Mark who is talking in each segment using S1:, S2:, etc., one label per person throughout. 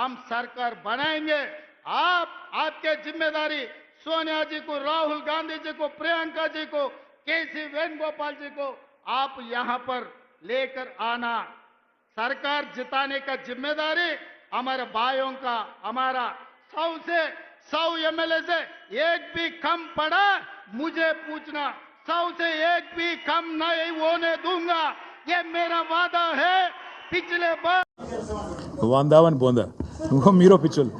S1: हम सरकार बनाएँगे। आप, आपके ज़िम्मेदारी सोनिया जी को, राहुल गांधी जी को, प्रियंका जी को के सी वेणुगोपाल जी को आप यहाँ पर लेकर आना। सरकार जिताने का ज़िम्मेदारी हमारे भाइयों का, हमारा सौ से सौ एमएलए से एक भी कम पड़ा, मुझे पूछना, सौ से एक भी कम नहीं होने दूँगा। ये मेरा वादा है, पिछले बार
S2: वृंदावन बोंदा। నువ్వు మీరో పిచ్చోళ్ళు.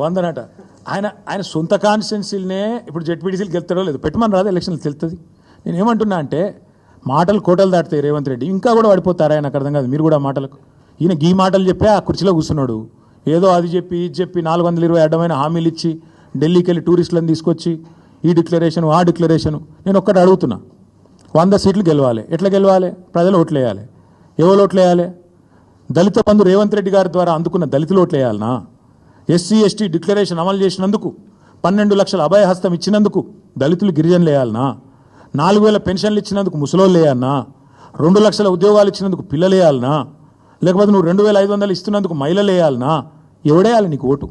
S2: వందనట. ఆయన ఆయన సొంత కాన్స్టిట్యున్సీలనే ఇప్పుడు జెడ్పీటీసీలు గెలుతాడో లేదు పెట్టమని రాదు ఎలక్షన్లు తెలుస్తుంది నేను ఏమంటున్నా అంటే మాటలు కోటలు దాటుతాయి రేవంత్ రెడ్డి ఇంకా కూడా పడిపోతారా ఆయన అర్థం కాదు మీరు కూడా మాటలకు. ఈయన గీ మాటలు చెప్పి ఆ కుర్చీలో కూర్చున్నాడు. ఏదో అది చెప్పి ఇది చెప్పి నాలుగు వందల ఇరవై అడ్డమైన హామీలు ఇచ్చి ఢిల్లీకి వెళ్ళి టూరిస్టులను తీసుకొచ్చి ఈ డిక్లరేషన్ ఆ డిక్లరేషన్. నేను ఒక్కటి అడుగుతున్నా. వంద సీట్లు గెలవాలి. ఎట్లా గెలవాలి? ప్రజలు ఓట్లు వేయాలి ఎవరు ఓట్లు వేయాలి దళిత బంధు రేవంత్ రెడ్డి గారి ద్వారా అందుకున్న దళితులు ఓట్లు వేయాలనా? ఎస్సీ ఎస్టీ డిక్లరేషన్ అమలు చేసినందుకు పన్నెండు లక్షల అభయహస్తం ఇచ్చినందుకు దళితులు గిరిజనులు వేయాలనా? నాలుగు వేల పెన్షన్లు ఇచ్చినందుకు ముసలోళ్ళు వేయాలనా? రెండు లక్షల ఉద్యోగాలు ఇచ్చినందుకు పిల్లలు వేయాలనా? లేకపోతే నువ్వు రెండు వేల ఐదు వందలు ఇస్తున్నందుకు మహిళలు వేయాలనా? ఎవడేయాలి నీకు ఓటు?